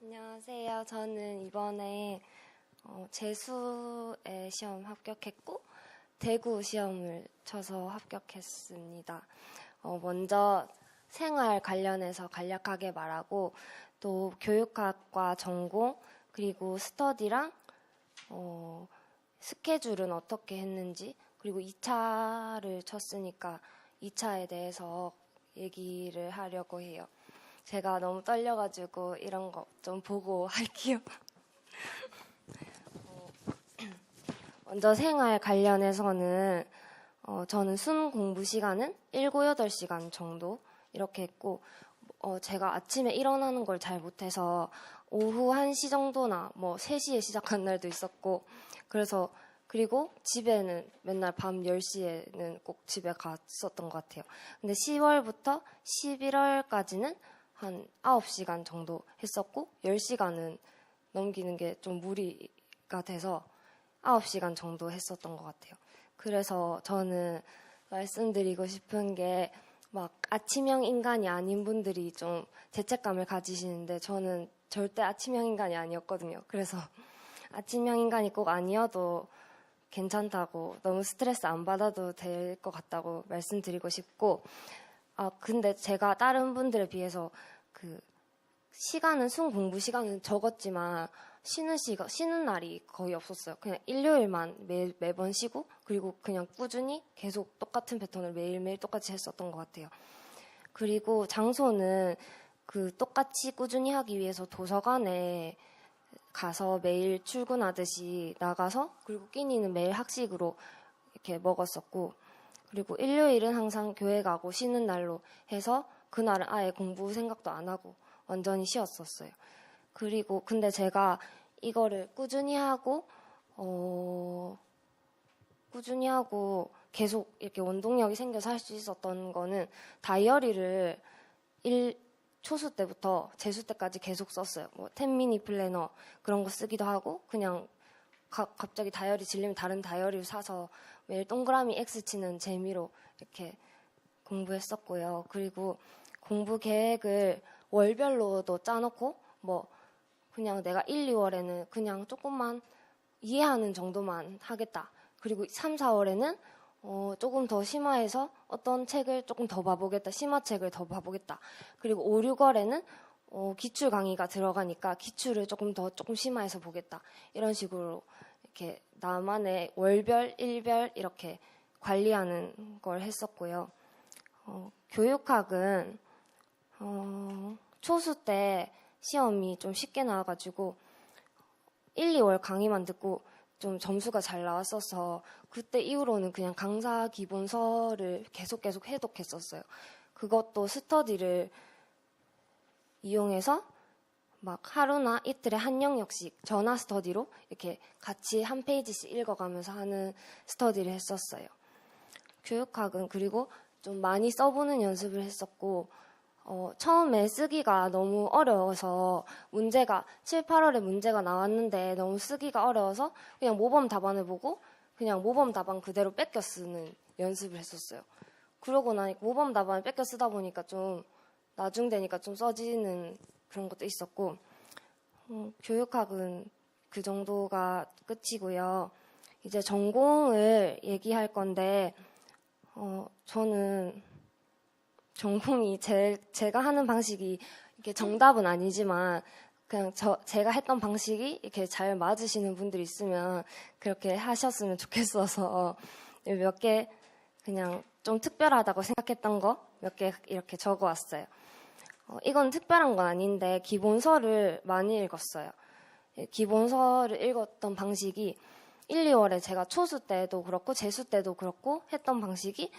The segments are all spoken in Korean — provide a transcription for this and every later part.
안녕하세요. 저는 이번에 어, 재수에 시험 합격했고 대구 시험을 쳐서 합격했습니다. 어, 먼저 생활 관련해서 간략하게 말하고 또 교육학과 전공 그리고 스터디랑 어, 스케줄은 어떻게 했는지 그리고 2차를 쳤으니까 2차에 대해서 얘기를 하려고 해요. 제가 너무 떨려가지고 이런 거 좀 보고 할게요. 어, 먼저 생활 관련해서는 어, 저는 순 공부 시간은 7, 8시간 정도 이렇게 했고 어, 제가 아침에 일어나는 걸 잘 못해서 오후 1시 정도나 뭐 3시에 시작한 날도 있었고 그래서 그리고 집에는 맨날 밤 10시에는 꼭 집에 갔었던 것 같아요. 근데 10월부터 11월까지는 한 9시간 정도 했었고 10시간은 넘기는 게 좀 무리가 돼서 9시간 정도 했었던 것 같아요. 그래서 저는 말씀드리고 싶은 게 막 아침형 인간이 아닌 분들이 좀 죄책감을 가지시는데 저는 절대 아침형 인간이 아니었거든요. 그래서 아침형 인간이 꼭 아니어도 괜찮다고 너무 스트레스 안 받아도 될 것 같다고 말씀드리고 싶고 아 근데 제가 다른 분들에 비해서 그 시간은 순 공부 시간은 적었지만 쉬는 시간 쉬는 날이 거의 없었어요. 그냥 일요일만 매 매번 쉬고 그리고 그냥 꾸준히 계속 똑같은 패턴을 매일매일 똑같이 했었던 것 같아요. 그리고 장소는 그 똑같이 꾸준히 하기 위해서 도서관에 가서 매일 출근하듯이 나가서 그리고 끼니는 매일 학식으로 이렇게 먹었었고 그리고 일요일은 항상 교회 가고 쉬는 날로 해서 그날은 아예 공부 생각도 안 하고 완전히 쉬었었어요. 그리고 근데 제가 이거를 꾸준히 하고 어 꾸준히 하고 계속 이렇게 원동력이 생겨서 할 수 있었던 거는 다이어리를 일 초수 때부터 재수 때까지 계속 썼어요. 뭐 텐미니 플래너 그런 거 쓰기도 하고 그냥 가- 갑자기 다이어리 질리면 다른 다이어리를 사서 매일 동그라미 X 치는 재미로 이렇게 공부했었고요. 그리고 공부 계획을 월별로도 짜놓고 뭐 그냥 내가 1, 2월에는 그냥 조금만 이해하는 정도만 하겠다. 그리고 3, 4월에는 어, 조금 더 심화해서 어떤 책을 조금 더 봐보겠다. 심화책을 더 봐보겠다. 그리고 5, 6월에는 어, 기출 강의가 들어가니까 기출을 조금 더 조금 심화해서 보겠다. 이런 식으로 이렇게 나만의 월별, 일별 이렇게 관리하는 걸 했었고요. 어, 교육학은 어, 초수 때 시험이 좀 쉽게 나와가지고 1, 2월 강의만 듣고 좀 점수가 잘 나왔어서 그때 이후로는 그냥 강사 기본서를 계속 계속 해독했었어요. 그것도 스터디를 이용해서 막 하루나 이틀에 한 영역씩 전화 스터디로 이렇게 같이 한 페이지씩 읽어가면서 하는 스터디를 했었어요. 교육학은 그리고 좀 많이 써보는 연습을 했었고 어, 처음에 쓰기가 너무 어려워서 문제가 7, 8월에 문제가 나왔는데 너무 쓰기가 어려워서 그냥 모범 답안을 보고 그냥 모범 답안 그대로 뺏겨 쓰는 연습을 했었어요. 그러고 나니까 모범 답안을 뺏겨 쓰다 보니까 좀 나중 되니까 좀 써지는 그런 것도 있었고 음, 교육학은 그 정도가 끝이고요. 이제 전공을 얘기할 건데 어, 저는 전공이 제, 제가 하는 방식이 이게 정답은 아니지만 그냥 저 제가 했던 방식이 이렇게 잘 맞으시는 분들이 있으면 그렇게 하셨으면 좋겠어서 몇 개 그냥 좀 특별하다고 생각했던 거 몇 개 이렇게 적어왔어요. 어, 이건 특별한 건 아닌데 기본서를 많이 읽었어요. 예, 기본서를 읽었던 방식이 1, 2월에 제가 초수 때도 그렇고 재수 때도 그렇고 했던 방식이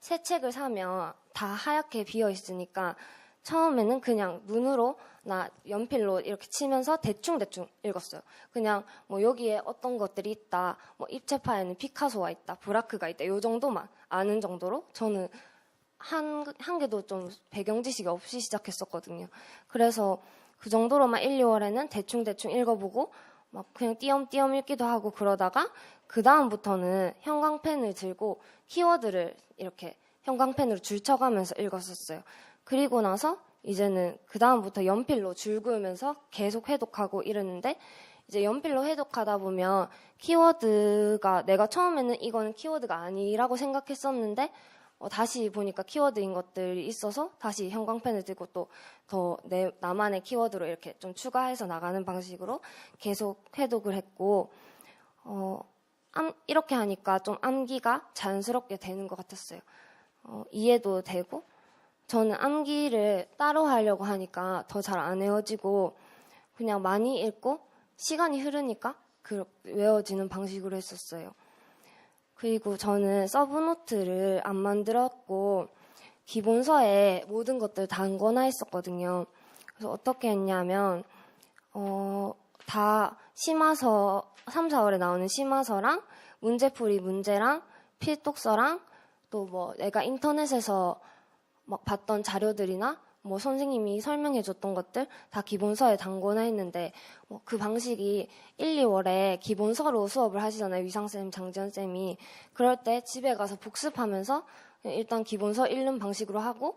새 책을 사면 다 하얗게 비어 있으니까 처음에는 그냥 눈으로 나 연필로 이렇게 치면서 대충 대충 읽었어요. 그냥 뭐 여기에 어떤 것들이 있다, 뭐 입체파에는 피카소가 있다, 브라크가 있다, 요 정도만 아는 정도로 저는 한, 한 개도 좀 배경 지식이 없이 시작했었거든요. 그래서 그 정도로만 1, 2월에는 대충대충 읽어보고 막 그냥 띄엄띄엄 읽기도 하고 그러다가 그 다음부터는 형광펜을 들고 키워드를 이렇게 형광펜으로 줄쳐가면서 읽었었어요. 그리고 나서 이제는 그 다음부터 연필로 줄 그으면서 계속 해독하고 이러는데 이제 연필로 해독하다 보면 키워드가 내가 처음에는 이거는 키워드가 아니라고 생각했었는데 어, 다시 보니까 키워드인 것들이 있어서 다시 형광펜을 들고 또 더 내 나만의 키워드로 이렇게 좀 추가해서 나가는 방식으로 계속 해독을 했고 어, 암- 이렇게 하니까 좀 암기가 자연스럽게 되는 것 같았어요. 어, 이해도 되고 저는 암기를 따로 하려고 하니까 더 잘 안 외워지고 그냥 많이 읽고 시간이 흐르니까 그 외워지는 방식으로 했었어요. 그리고 저는 서브노트를 안 만들었고 기본서에 모든 것들 단거나 했었거든요. 그래서 어떻게 했냐면 어, 다 심화서 3, 4월에 나오는 심화서랑 문제풀이 문제랑 필독서랑 또 뭐 내가 인터넷에서 막 봤던 자료들이나 뭐 선생님이 설명해 줬던 것들 다 기본서에 담거나 했는데 뭐 그 방식이 1, 2월에 기본서로 수업을 하시잖아요. 위상쌤, 장지연쌤이. 그럴 때 집에 가서 복습하면서 일단 기본서 읽는 방식으로 하고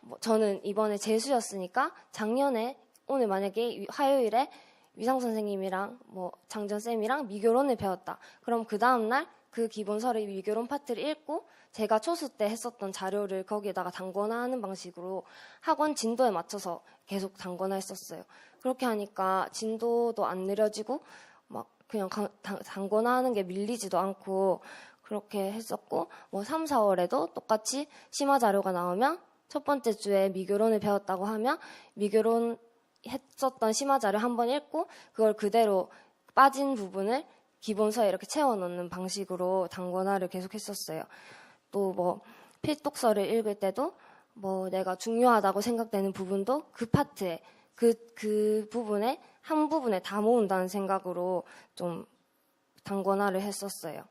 뭐 저는 이번에 재수였으니까 작년에 오늘 만약에 화요일에 위상 선생님이랑 뭐 장전 쌤이랑 미교론을 배웠다. 그럼 그 다음 날 그 기본서를 미교론 파트를 읽고 제가 초수 때 했었던 자료를 거기에다가 담거나 하는 방식으로 학원 진도에 맞춰서 계속 담거나 했었어요. 그렇게 하니까 진도도 안 느려지고 막 그냥 가- 당- 담거나 하는 게 밀리지도 않고 그렇게 했었고 뭐 3, 4월에도 똑같이 심화 자료가 나오면 첫 번째 주에 미교론을 배웠다고 하면 미교론 했었던 심화 자료 한 번 읽고 그걸 그대로 빠진 부분을 기본서에 이렇게 채워 넣는 방식으로 단권화를 계속 했었어요. 또 뭐 필독서를 읽을 때도 뭐 내가 중요하다고 생각되는 부분도 그 파트에 그, 그 부분에 한 부분에 다 모은다는 생각으로 좀 단권화를 했었어요.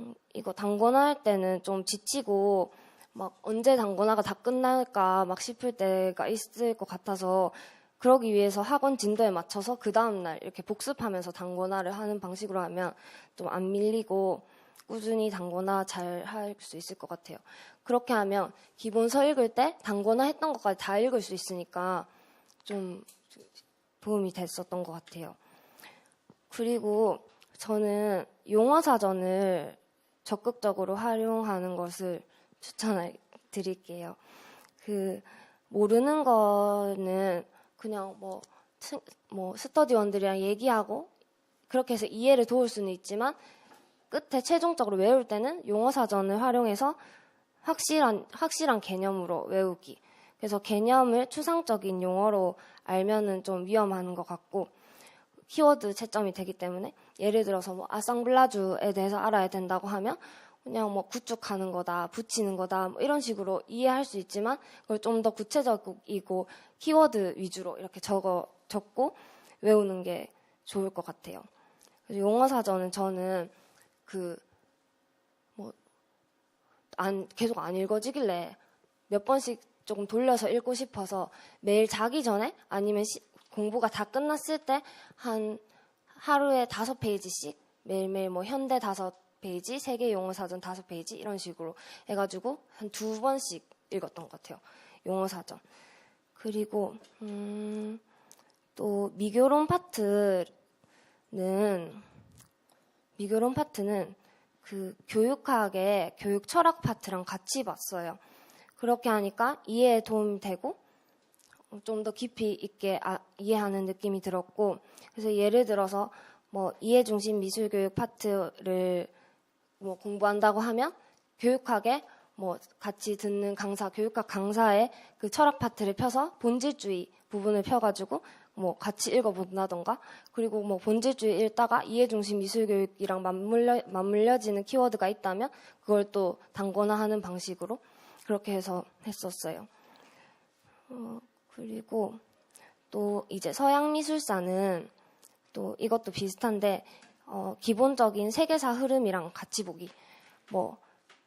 음, 이거 단권화 할 때는 좀 지치고 막 언제 단권화가 다 끝날까 막 싶을 때가 있을 것 같아서 그러기 위해서 학원 진도에 맞춰서 그 다음날 이렇게 복습하면서 단권화를 하는 방식으로 하면 좀 안 밀리고 꾸준히 단권화 잘 할 수 있을 것 같아요. 그렇게 하면 기본서 읽을 때 단권화 했던 것까지 다 읽을 수 있으니까 좀 도움이 됐었던 것 같아요. 그리고 저는 용어 사전을 적극적으로 활용하는 것을 추천을 드릴게요. 그 모르는 거는 그냥 뭐, 스- 뭐 스터디원들이랑 얘기하고 그렇게 해서 이해를 도울 수는 있지만 끝에 최종적으로 외울 때는 용어 사전을 활용해서 확실한 확실한 개념으로 외우기. 그래서 개념을 추상적인 용어로 알면은 좀 위험한 것 같고 키워드 채점이 되기 때문에 예를 들어서 뭐 아상블라주에 대해서 알아야 된다고 하면 그냥 뭐 구축하는 거다, 붙이는 거다 뭐 이런 식으로 이해할 수 있지만 그걸 좀 더 구체적이고 키워드 위주로 이렇게 적어 적고 외우는 게 좋을 것 같아요. 용어 사전은 저는 그 뭐 안 계속 안 읽어지길래 몇 번씩 조금 돌려서 읽고 싶어서 매일 자기 전에 아니면 시- 공부가 다 끝났을 때 한 하루에 다섯 페이지씩 매일매일 뭐 현대 다섯 페이지, 세계 용어 사전 다섯 페이지 이런 식으로 해가지고 한 두 번씩 읽었던 것 같아요. 용어 사전. 그리고 음, 또 미교론 파트는 미교론 파트는 그 교육학의 교육 철학 파트랑 같이 봤어요. 그렇게 하니까 이해에 도움이 되고 좀 더 깊이 있게 아- 이해하는 느낌이 들었고 그래서 예를 들어서 뭐 이해 중심 미술 교육 파트를 뭐 공부한다고 하면 교육학에 뭐 같이 듣는 강사 교육학 강사의 그 철학 파트를 펴서 본질주의 부분을 펴가지고 뭐 같이 읽어본다던가 그리고 뭐 본질주의 읽다가 이해 중심 미술 교육이랑 맞물려 맞물려지는 키워드가 있다면 그걸 또 단권화하는 방식으로 그렇게 해서 했었어요. 어, 그리고 또 이제 서양 미술사는 또 이것도 비슷한데 어, 기본적인 세계사 흐름이랑 같이 보기. 뭐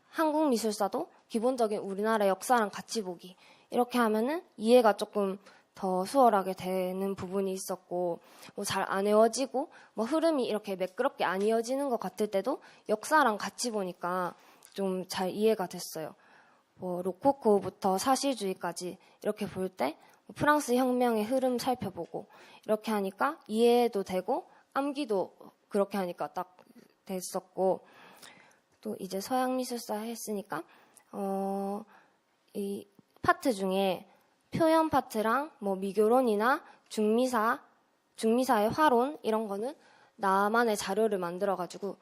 한국 미술사도 기본적인 우리나라 역사랑 같이 보기. 이렇게 하면은 이해가 조금 더 수월하게 되는 부분이 있었고 뭐 잘 안 외워지고 뭐 흐름이 이렇게 매끄럽게 안 이어지는 것 같을 때도 역사랑 같이 보니까 좀 잘 이해가 됐어요. 뭐 로코코부터 사실주의까지 이렇게 볼 때 프랑스 혁명의 흐름 살펴보고 이렇게 하니까 이해도 되고 암기도 그렇게 하니까 딱 됐었고 또 이제 서양 미술사 했으니까 어 이 파트 중에 표현 파트랑 뭐 미교론이나 중미사 중미사의 화론 이런 거는 나만의 자료를 만들어 가지고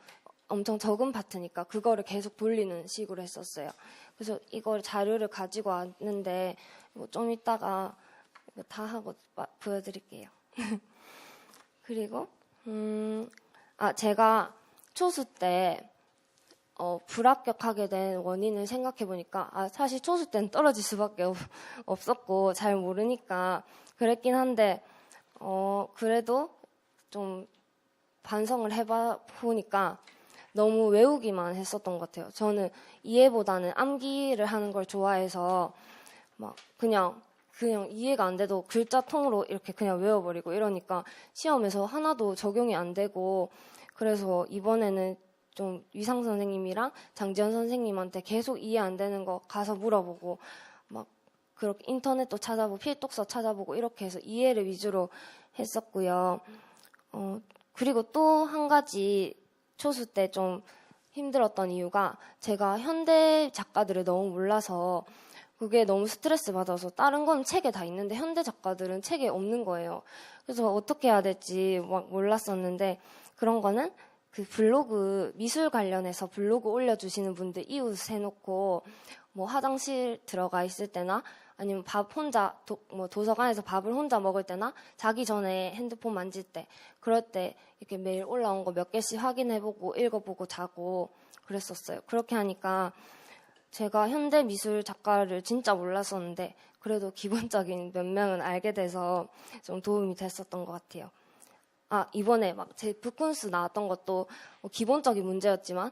엄청 적은 파트니까 그거를 계속 돌리는 식으로 했었어요. 그래서 이걸 자료를 가지고 왔는데 뭐 좀 이따가 이거 다 하고 마- 보여드릴게요. 그리고 음, 아 제가 초수 때 어, 불합격하게 된 원인을 생각해 보니까 아 사실 초수 때는 떨어질 수밖에 없, 없었고 잘 모르니까 그랬긴 한데 어 그래도 좀 반성을 해봐 보니까 너무 외우기만 했었던 것 같아요. 저는 이해보다는 암기를 하는 걸 좋아해서 막 그냥 그냥 이해가 안 돼도 글자 통으로 이렇게 그냥 외워버리고 이러니까 시험에서 하나도 적용이 안 되고 그래서 이번에는 좀 위상 선생님이랑 장지현 선생님한테 계속 이해 안 되는 거 가서 물어보고 막 그렇게 인터넷도 찾아보고 필독서 찾아보고 이렇게 해서 이해를 위주로 했었고요. 어, 그리고 또 한 가지 초수 때 좀 힘들었던 이유가 제가 현대 작가들을 너무 몰라서 그게 너무 스트레스 받아서 다른 건 책에 다 있는데 현대 작가들은 책에 없는 거예요. 그래서 어떻게 해야 될지 막 몰랐었는데 그런 거는 그 블로그 미술 관련해서 블로그 올려주시는 분들 이웃 해놓고 뭐 화장실 들어가 있을 때나 아니면 밥 혼자 도, 뭐 도서관에서 밥을 혼자 먹을 때나 자기 전에 핸드폰 만질 때 그럴 때 이렇게 매일 올라온 거 몇 개씩 확인해보고 읽어보고 자고 그랬었어요. 그렇게 하니까 제가 현대 미술 작가를 진짜 몰랐었는데 그래도 기본적인 몇 명은 알게 돼서 좀 도움이 됐었던 것 같아요. 아 이번에 막제 북군스 나왔던 것도 뭐 기본적인 문제였지만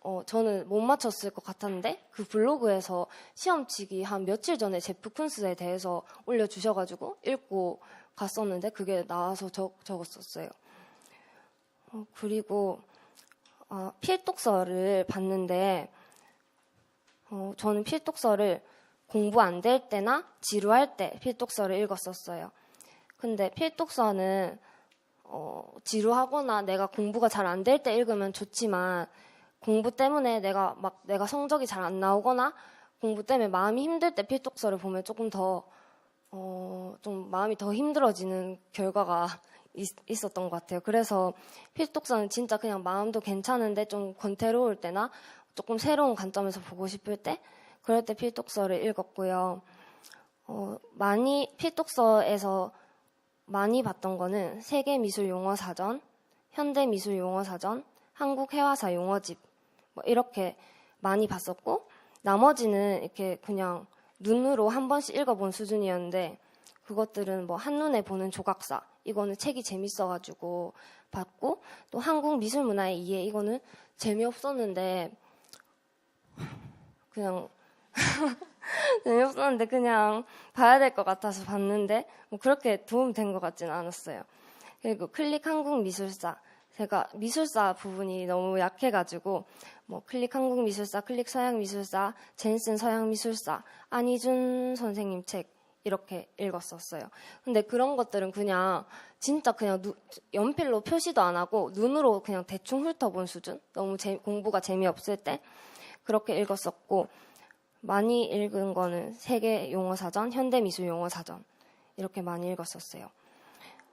어, 저는 못 맞췄을 것 같았는데 그 블로그에서 시험 치기 한 며칠 전에 제프 쿤스에 대해서 올려주셔가지고 읽고 갔었는데 그게 나와서 적, 적었었어요. 어, 그리고 어, 필독서를 봤는데 어, 저는 필독서를 공부 안 될 때나 지루할 때 필독서를 읽었었어요. 근데 필독서는 어, 지루하거나 내가 공부가 잘 안 될 때 읽으면 좋지만 공부 때문에 내가 막 내가 성적이 잘 안 나오거나 공부 때문에 마음이 힘들 때 필독서를 보면 조금 더 어, 좀 마음이 더 힘들어지는 결과가 있, 었던것 같아요. 그래서 필독서는 진짜 그냥 마음도 괜찮은데 좀 권태로울 때나 조금 새로운 관점에서 보고 싶을 때 그럴 때 필독서를 읽었고요. 어, 많이 필독서에서 많이 봤던 거는 세계 미술 용어 사전, 현대 미술 용어 사전, 한국회화사 용어집 뭐 이렇게 많이 봤었고 나머지는 이렇게 그냥 눈으로 한 번씩 읽어본 수준이었는데 그것들은 뭐 한눈에 보는 조각사 이거는 책이 재밌어가지고 봤고 또 한국 미술 문화의 이해 이거는 재미없었는데 그냥 재미없었는데 그냥 봐야 될 것 같아서 봤는데 뭐 그렇게 도움 된 것 같지는 않았어요. 그리고 클릭 한국 미술사 제가 미술사 부분이 너무 약해가지고 뭐 클릭 한국 미술사, 클릭 서양 미술사, 젠슨 서양 미술사, 안희준 선생님 책 이렇게 읽었었어요. 근데 그런 것들은 그냥 진짜 그냥 누, 연필로 표시도 안 하고 눈으로 그냥 대충 훑어본 수준. 너무 재, 공부가 재미없을 때 그렇게 읽었었고 많이 읽은 거는 세계 용어 사전, 현대 미술 용어 사전 이렇게 많이 읽었었어요.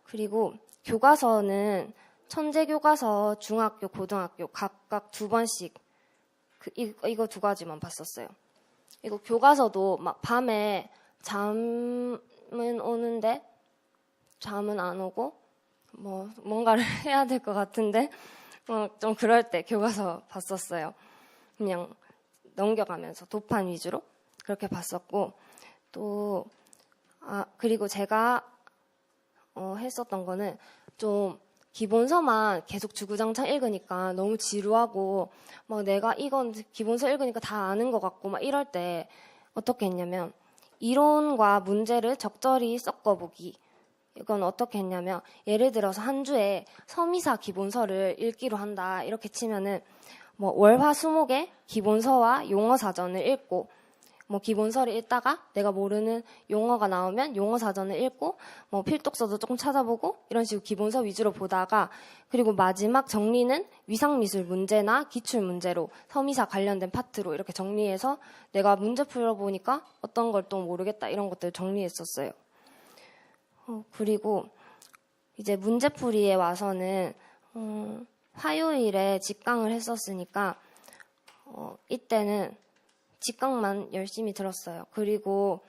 그리고 교과서는 천재 교과서 중학교, 고등학교 각각 두 번씩 그, 이거 두 가지만 봤었어요. 이거 교과서도 막 밤에 잠은 오는데 잠은 안 오고 뭐 뭔가를 해야 될 것 같은데 어, 좀 그럴 때 교과서 봤었어요. 그냥 넘겨가면서 도판 위주로 그렇게 봤었고 또 아, 그리고 제가 어, 했었던 거는 좀 기본서만 계속 주구장창 읽으니까 너무 지루하고 막 내가 이건 기본서 읽으니까 다 아는 것 같고 막 이럴 때 어떻게 했냐면 이론과 문제를 적절히 섞어보기. 이건 어떻게 했냐면 예를 들어서 한 주에 서미사 기본서를 읽기로 한다. 이렇게 치면은 뭐 월화수목에 기본서와 용어 사전을 읽고 뭐 기본서를 읽다가 내가 모르는 용어가 나오면 용어 사전을 읽고 뭐 필독서도 조금 찾아보고 이런 식으로 기본서 위주로 보다가 그리고 마지막 정리는 위상미술 문제나 기출 문제로 서미사 관련된 파트로 이렇게 정리해서 내가 문제 풀어보니까 어떤 걸 또 모르겠다 이런 것들 정리했었어요. 어, 그리고 이제 문제풀이에 와서는 어, 화요일에 직강을 했었으니까 어, 이때는 직강만 열심히 들었어요. 그리고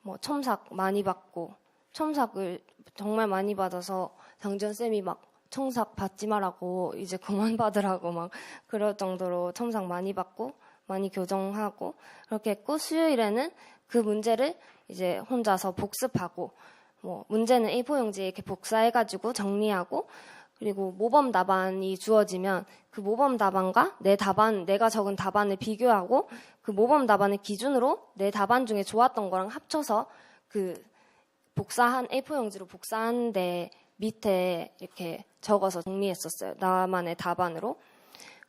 뭐 첨삭 많이 받고 첨삭을 정말 많이 받아서 장전 쌤이 막 첨삭 받지 말라고 이제 그만 받으라고 막 그럴 정도로 첨삭 많이 받고 많이 교정하고 그렇게 했고 수요일에는 그 문제를 이제 혼자서 복습하고 뭐 문제는 A4 용지에 이렇게 복사해가지고 정리하고 그리고 모범 답안이 주어지면 그 모범 답안과 내 답안, 내가 적은 답안을 비교하고 그 모범 답안을 기준으로 내 답안 중에 좋았던 거랑 합쳐서 그 복사한 A4 용지로 복사한 데 밑에 이렇게 적어서 정리했었어요. 나만의 답안으로.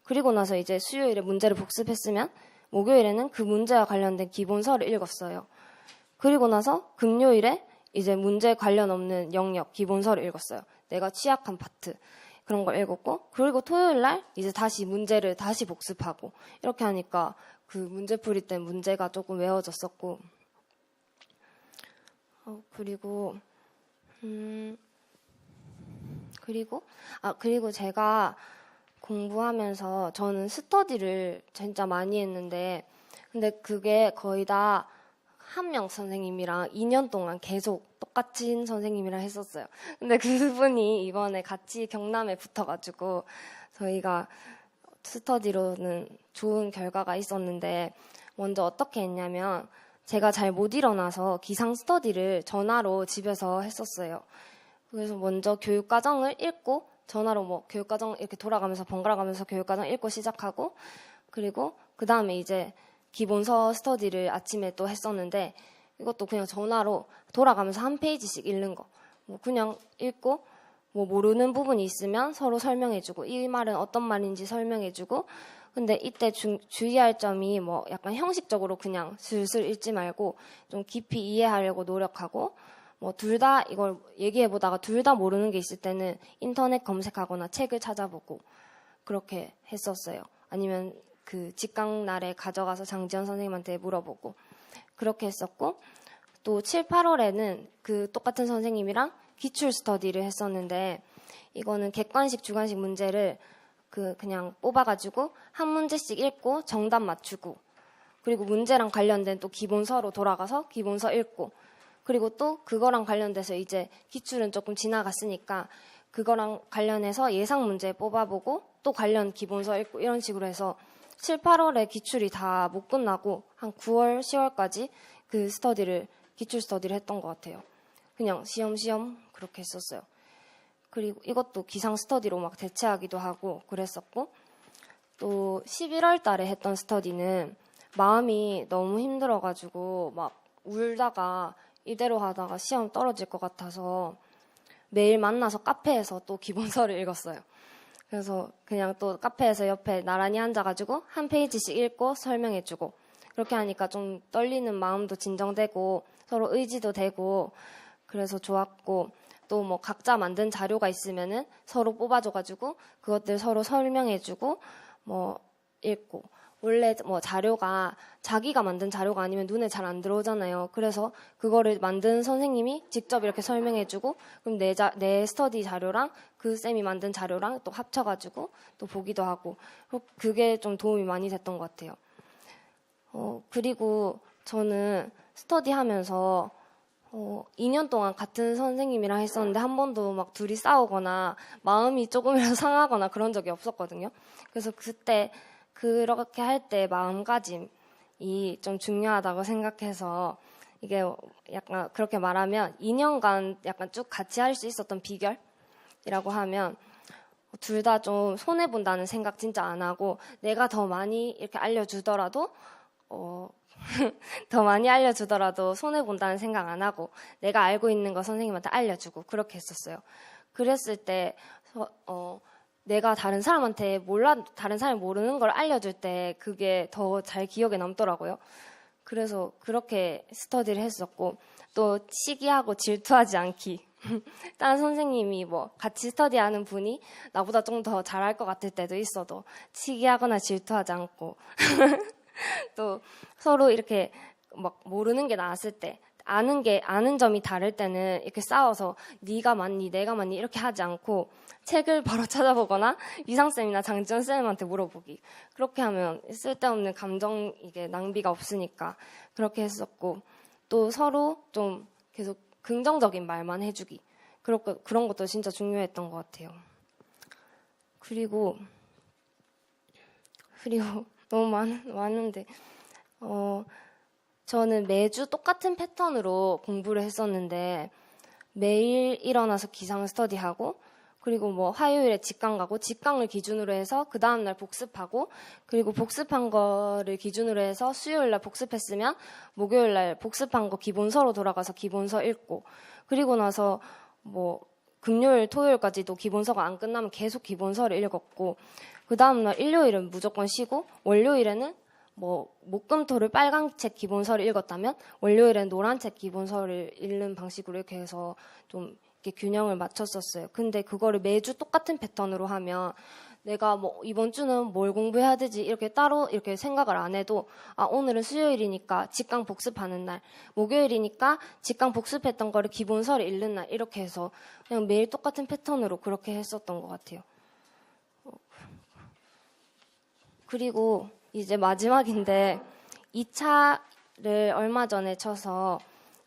그리고 나서 이제 수요일에 문제를 복습했으면 목요일에는 그 문제와 관련된 기본서를 읽었어요. 그리고 나서 금요일에 이제 문제 관련 없는 영역 기본서를 읽었어요. 내가 취약한 파트 그런 걸 읽었고 그리고 토요일 날 이제 다시 문제를 다시 복습하고 이렇게 하니까 그 문제풀이 때 문제가 조금 외워졌었고. 어, 그리고 음 그리고 아 그리고 제가 공부하면서 저는 스터디를 진짜 많이 했는데 근데 그게 거의 다 한 명 선생님이랑 2년 동안 계속 똑같은 선생님이랑 했었어요. 근데 그분이 이번에 같이 경남에 붙어가지고 저희가 스터디로는 좋은 결과가 있었는데 먼저 어떻게 했냐면 제가 잘 못 일어나서 기상 스터디를 전화로 집에서 했었어요. 그래서 먼저 교육과정을 읽고 전화로 뭐 교육과정 이렇게 돌아가면서 번갈아 가면서 교육과정 읽고 시작하고 그리고 그 다음에 이제 기본서 스터디를 아침에 또 했었는데 이것도 그냥 전화로 돌아가면서 한 페이지씩 읽는 거. 뭐 그냥 읽고 뭐 모르는 부분이 있으면 서로 설명해주고 이 말은 어떤 말인지 설명해주고 근데 이때 주, 주의할 점이 뭐 약간 형식적으로 그냥 슬슬 읽지 말고 좀 깊이 이해하려고 노력하고 뭐 둘 다 이걸 얘기해 보다가 둘 다 모르는 게 있을 때는 인터넷 검색하거나 책을 찾아보고 그렇게 했었어요. 아니면 그 직강 날에 가져가서 장지현 선생님한테 물어보고 그렇게 했었고 또 7, 8월에는 그 똑같은 선생님이랑 기출 스터디를 했었는데 이거는 객관식, 주관식 문제를 그 그냥 뽑아가지고 한 문제씩 읽고 정답 맞추고 그리고 문제랑 관련된 또 기본서로 돌아가서 기본서 읽고 그리고 또 그거랑 관련돼서 이제 기출은 조금 지나갔으니까 그거랑 관련해서 예상 문제 뽑아보고 또 관련 기본서 읽고 이런 식으로 해서 7, 8월에 기출이 다 못 끝나고 한 9월, 10월까지 그 스터디를 기출 스터디를 했던 것 같아요. 그냥 시험 시험 그렇게 했었어요. 그리고 이것도 기상 스터디로 막 대체하기도 하고 그랬었고 또 11월 달에 했던 스터디는 마음이 너무 힘들어가지고 막 울다가 이대로 하다가 시험 떨어질 것 같아서 매일 만나서 카페에서 또 기본서를 읽었어요. 그래서 그냥 또 카페에서 옆에 나란히 앉아가지고 한 페이지씩 읽고 설명해주고 그렇게 하니까 좀 떨리는 마음도 진정되고 서로 의지도 되고 그래서 좋았고 또 뭐 각자 만든 자료가 있으면은 서로 뽑아줘가지고 그것들 서로 설명해주고 뭐 읽고 원래 뭐 자료가 자기가 만든 자료가 아니면 눈에 잘 안 들어오잖아요. 그래서 그거를 만든 선생님이 직접 이렇게 설명해주고 그럼 내, 자, 내 스터디 자료랑 그 쌤이 만든 자료랑 또 합쳐가지고 또 보기도 하고 그게 좀 도움이 많이 됐던 것 같아요. 어, 그리고 저는 스터디 하면서 어, 2년 동안 같은 선생님이랑 했었는데 한 번도 막 둘이 싸우거나 마음이 조금이라도 상하거나 그런 적이 없었거든요. 그래서 그때 그렇게 할 때 마음가짐이 좀 중요하다고 생각해서 이게 약간 그렇게 말하면 2년간 약간 쭉 같이 할 수 있었던 비결이라고 하면 둘 다 좀 손해 본다는 생각 진짜 안 하고 내가 더 많이 이렇게 알려주더라도 어, 더 많이 알려주더라도 손해 본다는 생각 안 하고 내가 알고 있는 거 선생님한테 알려주고 그렇게 했었어요. 그랬을 때 어, 내가 다른 사람한테 몰라 다른 사람이 모르는 걸 알려줄 때 그게 더 잘 기억에 남더라고요. 그래서 그렇게 스터디를 했었고 또 시기하고 질투하지 않기. 다른 선생님이 뭐 같이 스터디하는 분이 나보다 좀 더 잘할 것 같을 때도 있어도 시기하거나 질투하지 않고 또 서로 이렇게 막 모르는 게 나왔을 때 아는 게 아는 점이 다를 때는 이렇게 싸워서 네가 맞니 내가 맞니 이렇게 하지 않고 책을 바로 찾아보거나 이상 쌤이나 장지원 쌤한테 물어보기 그렇게 하면 쓸데없는 감정 이게 낭비가 없으니까 그렇게 했었고 또 서로 좀 계속 긍정적인 말만 해주기 그렇고 그런 것도 진짜 중요했던 것 같아요. 그리고 그리고 너무 많, 많은데 어 저는 매주 똑같은 패턴으로 공부를 했었는데 매일 일어나서 기상 스터디하고 그리고 뭐 화요일에 직강 가고 직강을 기준으로 해서 그 다음 날 복습하고 그리고 복습한 거를 기준으로 해서 수요일 날 복습했으면 목요일 날 복습한 거 기본서로 돌아가서 기본서 읽고 그리고 나서 뭐 금요일 토요일까지도 기본서가 안 끝나면 계속 기본서를 읽었고 그 다음 날 일요일은 무조건 쉬고 월요일에는 뭐 목금토를 빨간 책 기본서를 읽었다면 월요일엔 노란 책 기본서를 읽는 방식으로 이렇게 해서 좀 이렇게 균형을 맞췄었어요. 근데 그거를 매주 똑같은 패턴으로 하면 내가 뭐 이번 주는 뭘 공부해야 되지 이렇게 따로 이렇게 생각을 안 해도 아 오늘은 수요일이니까 직강 복습하는 날 목요일이니까 직강 복습했던 거를 기본서를 읽는 날 이렇게 해서 그냥 매일 똑같은 패턴으로 그렇게 했었던 것 같아요. 그리고 이제 마지막인데 2차를 얼마 전에 쳐서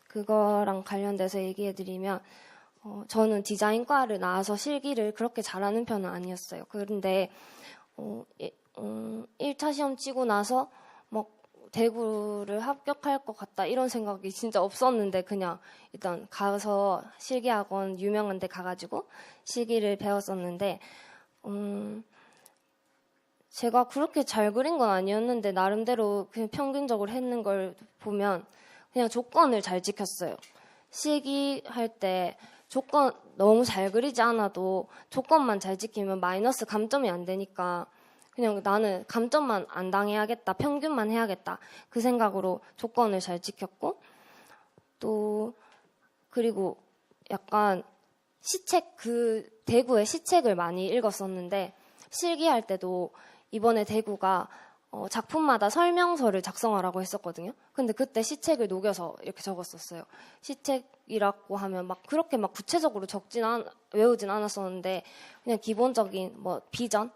그거랑 관련돼서 얘기해드리면 어, 저는 디자인과를 나와서 실기를 그렇게 잘하는 편은 아니었어요. 그런데 어, 예, 음, 1차 시험 치고 나서 막 대구를 합격할 것 같다 이런 생각이 진짜 없었는데 그냥 일단 가서 실기학원 유명한 데 가가지고 실기를 배웠었는데 음, 제가 그렇게 잘 그린 건 아니었는데 나름대로 그냥 평균적으로 했는 걸 보면 그냥 조건을 잘 지켰어요. 실기할 때 조건 너무 잘 그리지 않아도 조건만 잘 지키면 마이너스 감점이 안 되니까 그냥 나는 감점만 안 당해야겠다, 평균만 해야겠다 그 생각으로 조건을 잘 지켰고 또 그리고 약간 시책 그 대구의 시책을 많이 읽었었는데 실기할 때도 이번에 대구가 어, 작품마다 설명서를 작성하라고 했었거든요. 근데 그때 시책을 녹여서 이렇게 적었었어요. 시책 이라고 하면 막 그렇게 막 구체적으로 적진 않, 외우진 않았었는데 그냥 기본적인 뭐 비전,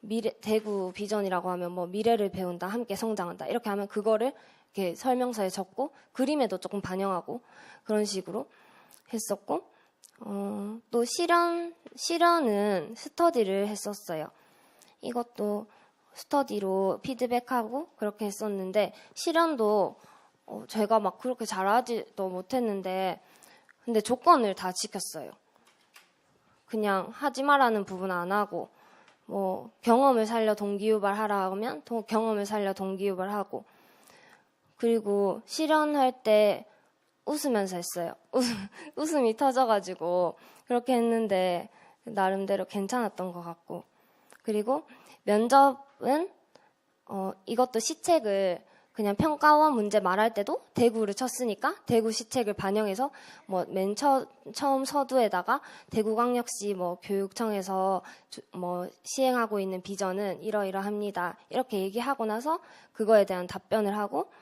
미래, 대구 비전이라고 하면 뭐 미래를 배운다, 함께 성장한다 이렇게 하면 그거를 이렇게 설명서에 적고 그림에도 조금 반영하고 그런 식으로 했었고 어, 또 실현 실현은 스터디를 했었어요. 이것도 스터디로 피드백하고 그렇게 했었는데 실현도 어, 제가 막 그렇게 잘하지도 못했는데 근데 조건을 다 지켰어요. 그냥 하지 말라는 부분 안 하고 뭐 경험을 살려 동기유발하라 하면 도, 경험을 살려 동기유발하고 그리고 실현할 때 웃으면서 했어요. 웃음, 웃음 이 터져가지고 그렇게 했는데 나름대로 괜찮았던 것 같고 그리고 면접은 어, 이것도 시책을 그냥 평가원 문제 말할 때도 대구를 쳤으니까 대구 시책을 반영해서 뭐 맨 처음 서두에다가 대구광역시 뭐 교육청에서 주, 뭐 시행하고 있는 비전은 이러이러합니다. 이렇게 얘기하고 나서 그거에 대한 답변을 하고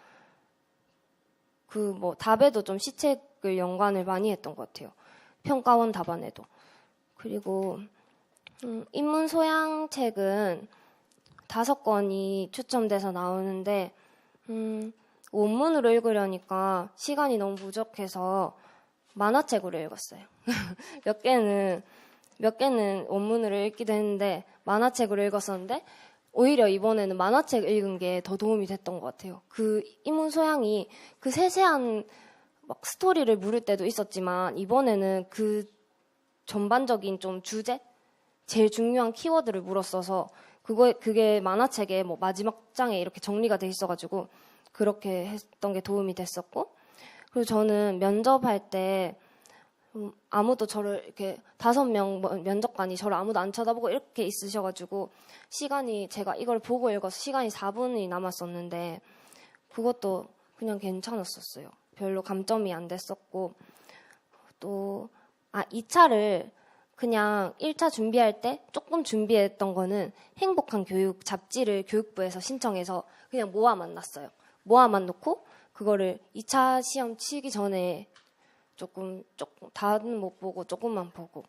그 뭐 답에도 좀 시책을 연관을 많이 했던 것 같아요. 평가원 답안에도. 그리고 음, 인문 소양 책은 다섯 권이 추첨돼서 나오는데 음, 원문으로 읽으려니까 시간이 너무 부족해서 만화책으로 읽었어요. 몇 개는 몇 개는 원문으로 읽기도 했는데 만화책으로 읽었었는데 오히려 이번에는 만화책 읽은 게 더 도움이 됐던 것 같아요. 그 인문 소양이 그 세세한 막 스토리를 물을 때도 있었지만 이번에는 그 전반적인 좀 주제 제일 중요한 키워드를 물었어서 그거 그게 만화책의 뭐 마지막 장에 이렇게 정리가 돼 있어가지고 그렇게 했던 게 도움이 됐었고 그리고 저는 면접할 때 음, 아무도 저를 이렇게 다섯 명뭐 면접관이 저를 아무도 안 쳐다보고 이렇게 있으셔가지고 시간이 제가 이걸 보고 읽어서 시간이 4분이 남았었는데 그것도 그냥 괜찮았었어요. 별로 감점이 안 됐었고 또 아, 2차를 그냥 1차 준비할 때 조금 준비했던 거는 행복한 교육 잡지를 교육부에서 신청해서 그냥 모아만 놨어요. 모아 만 놓고 그거를 2차 시험 치기 전에 조금 조금 다는 못 보고 조금만 보고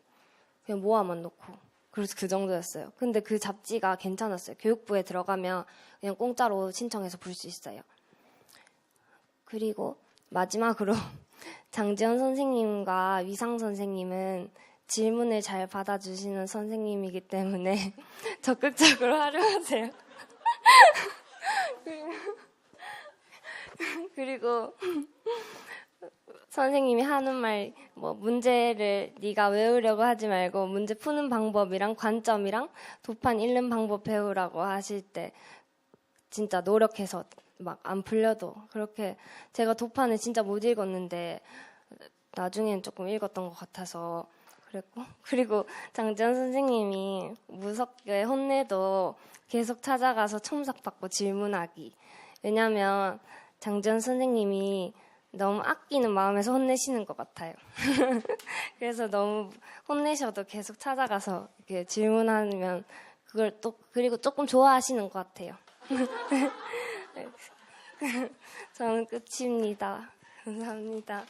그냥 모아만 놓고 그래서 그 정도였어요. 근데 그 잡지가 괜찮았어요. 교육부에 들어가면 그냥 공짜로 신청해서 볼 수 있어요. 그리고 마지막으로 장지현 선생님과 위상 선생님은 질문을 잘 받아주시는 선생님이기 때문에 적극적으로 활용하세요. 그리고 선생님이 하는 말, 뭐 문제를 네가 외우려고 하지 말고 문제 푸는 방법이랑 관점이랑 도판 읽는 방법 배우라고 하실 때 진짜 노력해서 막 안 풀려도 그렇게 제가 도판을 진짜 못 읽었는데 나중엔 조금 읽었던 것 같아서 그랬고 그리고 장지현 선생님이 무섭게 혼내도 계속 찾아가서 첨삭받고 질문하기 왜냐면 장지현 선생님이 너무 아끼는 마음에서 혼내시는 것 같아요. 그래서 너무 혼내셔도 계속 찾아가서 이렇게 질문하면 그걸 또 그리고 조금 좋아하시는 것 같아요. 저는 끝입니다. 감사합니다.